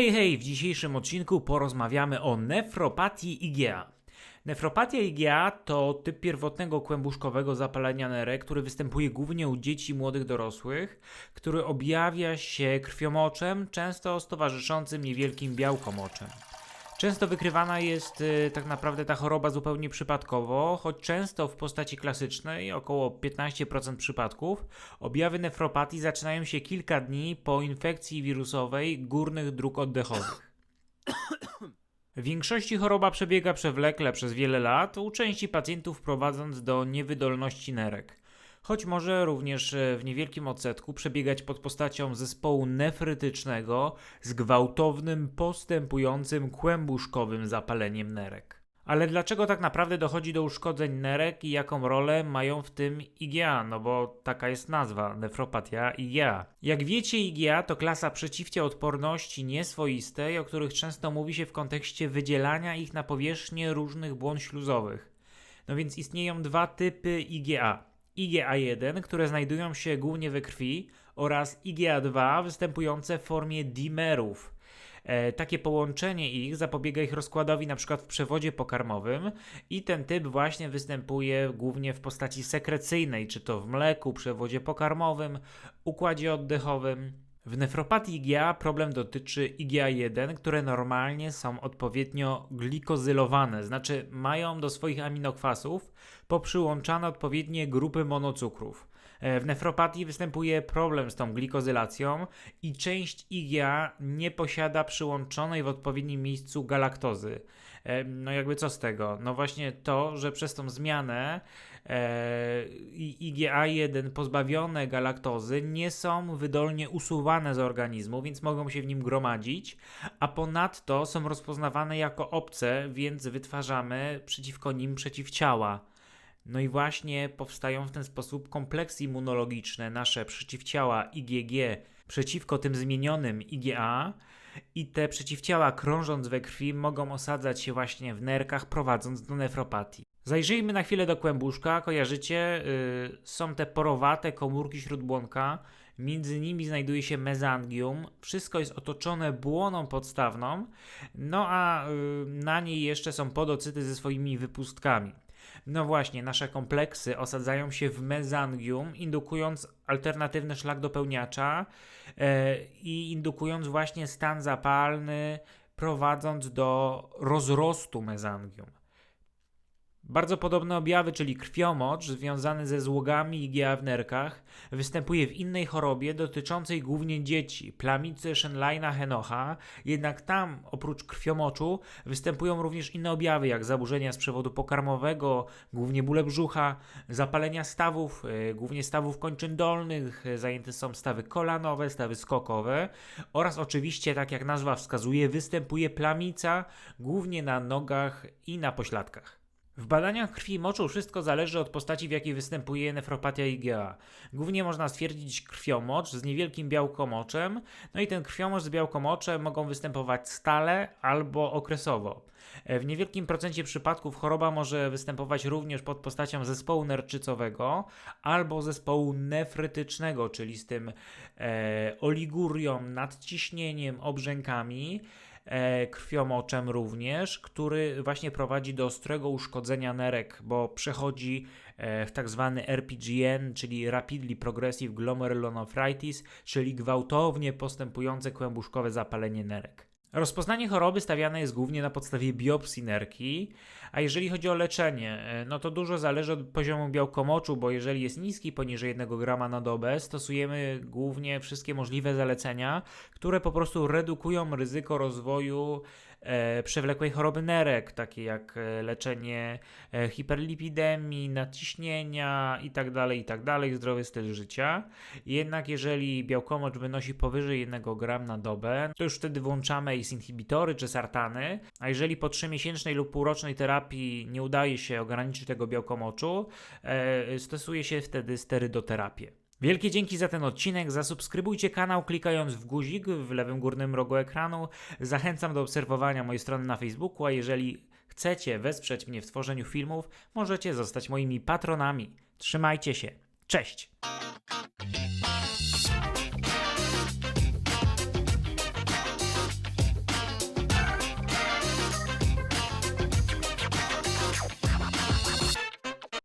Hej, hej! W dzisiejszym odcinku porozmawiamy o nefropatii IgA. Nefropatia IgA to typ pierwotnego kłębuszkowego zapalenia nerek, który występuje głównie u dzieci i młodych dorosłych, który objawia się krwiomoczem, często z towarzyszącym niewielkim białkomoczem. Często wykrywana jest y, tak naprawdę ta choroba zupełnie przypadkowo, choć często w postaci klasycznej, około 15% przypadków, objawy nefropatii zaczynają się kilka dni po infekcji wirusowej górnych dróg oddechowych. W większości choroba przebiega przewlekle przez wiele lat, u części pacjentów prowadząc do niewydolności nerek. Choć może również e, w niewielkim odsetku przebiegać pod postacią zespołu nefrytycznego z gwałtownym, postępującym kłębuszkowym zapaleniem nerek. Ale dlaczego tak naprawdę dochodzi do uszkodzeń nerek i jaką rolę mają w tym IgA? No bo taka jest nazwa, nefropatia IgA. Jak wiecie, IgA to klasa przeciwciał odporności nieswoistej, o których często mówi się w kontekście wydzielania ich na powierzchnię różnych błon śluzowych. No więc istnieją dwa typy IgA. IgA1, które znajdują się głównie we krwi, oraz IgA2 występujące w formie dimerów. E, takie połączenie ich zapobiega ich rozkładowi np. w przewodzie pokarmowym i ten typ właśnie występuje głównie w postaci sekrecyjnej, czy to w mleku, przewodzie pokarmowym, układzie oddechowym. W nefropatii IgA problem dotyczy IgA1, które normalnie są odpowiednio glikozylowane, znaczy mają do swoich aminokwasów poprzyłączane odpowiednie grupy monocukrów. E, w nefropatii występuje problem z tą glikozylacją i część IgA nie posiada przyłączonej w odpowiednim miejscu galaktozy. No jakby co z tego? No właśnie to, że przez tą zmianę e, IgA1 pozbawione galaktozy nie są wydolnie usuwane z organizmu, więc mogą się w nim gromadzić, a ponadto są rozpoznawane jako obce, więc wytwarzamy przeciwko nim przeciwciała. No i właśnie powstają w ten sposób kompleksy immunologiczne, nasze przeciwciała IgG przeciwko tym zmienionym IgA i te przeciwciała krążąc we krwi mogą osadzać się właśnie w nerkach, prowadząc do nefropatii. Zajrzyjmy na chwilę do kłębuszka. Kojarzycie, yy, są te porowate komórki śródbłonka, między nimi znajduje się mezangium. Wszystko jest otoczone błoną podstawną, no a yy, na niej jeszcze są podocyty ze swoimi wypustkami. No właśnie, nasze kompleksy osadzają się w mezangium, indukując alternatywny szlak dopełniacza e, i indukując właśnie stan zapalny, prowadząc do rozrostu mezangium. Bardzo podobne objawy, czyli krwiomocz związany ze złogami IgA w nerkach, występuje w innej chorobie dotyczącej głównie dzieci, plamicy Schenleina Henocha, jednak tam oprócz krwiomoczu występują również inne objawy, jak zaburzenia z przewodu pokarmowego, głównie bóle brzucha, zapalenia stawów, e, głównie stawów kończyn dolnych, e, zajęte są stawy kolanowe, stawy skokowe oraz oczywiście, tak jak nazwa wskazuje, występuje plamica głównie na nogach i na pośladkach. W badaniach krwi i moczu wszystko zależy od postaci, w jakiej występuje nefropatia IgA. Głównie można stwierdzić krwiomocz z niewielkim białkomoczem, no i ten krwiomocz z białkomoczem mogą występować stale albo okresowo. W niewielkim procencie przypadków choroba może występować również pod postacią zespołu nerczycowego albo zespołu nefrytycznego, czyli z tym e, oligurią, nadciśnieniem, obrzękami e, krwiomoczem również, który właśnie prowadzi do ostrego uszkodzenia nerek, bo przechodzi e, w tak zwany RPGN, czyli Rapidly Progressive Glomerulonephritis, czyli gwałtownie postępujące kłębuszkowe zapalenie nerek. Rozpoznanie choroby stawiane jest głównie na podstawie biopsji nerki, a jeżeli chodzi o leczenie, e, no to dużo zależy od poziomu białkomoczu, bo jeżeli jest niski, poniżej 1 grama na dobę, stosujemy głównie wszystkie możliwe zalecenia, które po prostu redukują ryzyko rozwoju przewlekłej choroby nerek, takie jak e, leczenie e, hiperlipidemii, nadciśnienia itd., tak itd., tak zdrowy styl życia. Jednak jeżeli białkomocz wynosi powyżej 1 gram na dobę, to już wtedy włączamy ACE inhibitory czy sartany, a jeżeli po 3-miesięcznej lub półrocznej terapii nie udaje się ograniczyć tego białkomoczu, e, stosuje się wtedy sterydoterapię. Wielkie dzięki za ten odcinek. Zasubskrybujcie kanał klikając w guzik w lewym górnym rogu ekranu. Zachęcam do obserwowania mojej strony na Facebooku, a jeżeli chcecie wesprzeć mnie w tworzeniu filmów, możecie zostać moimi patronami. Trzymajcie się. Cześć!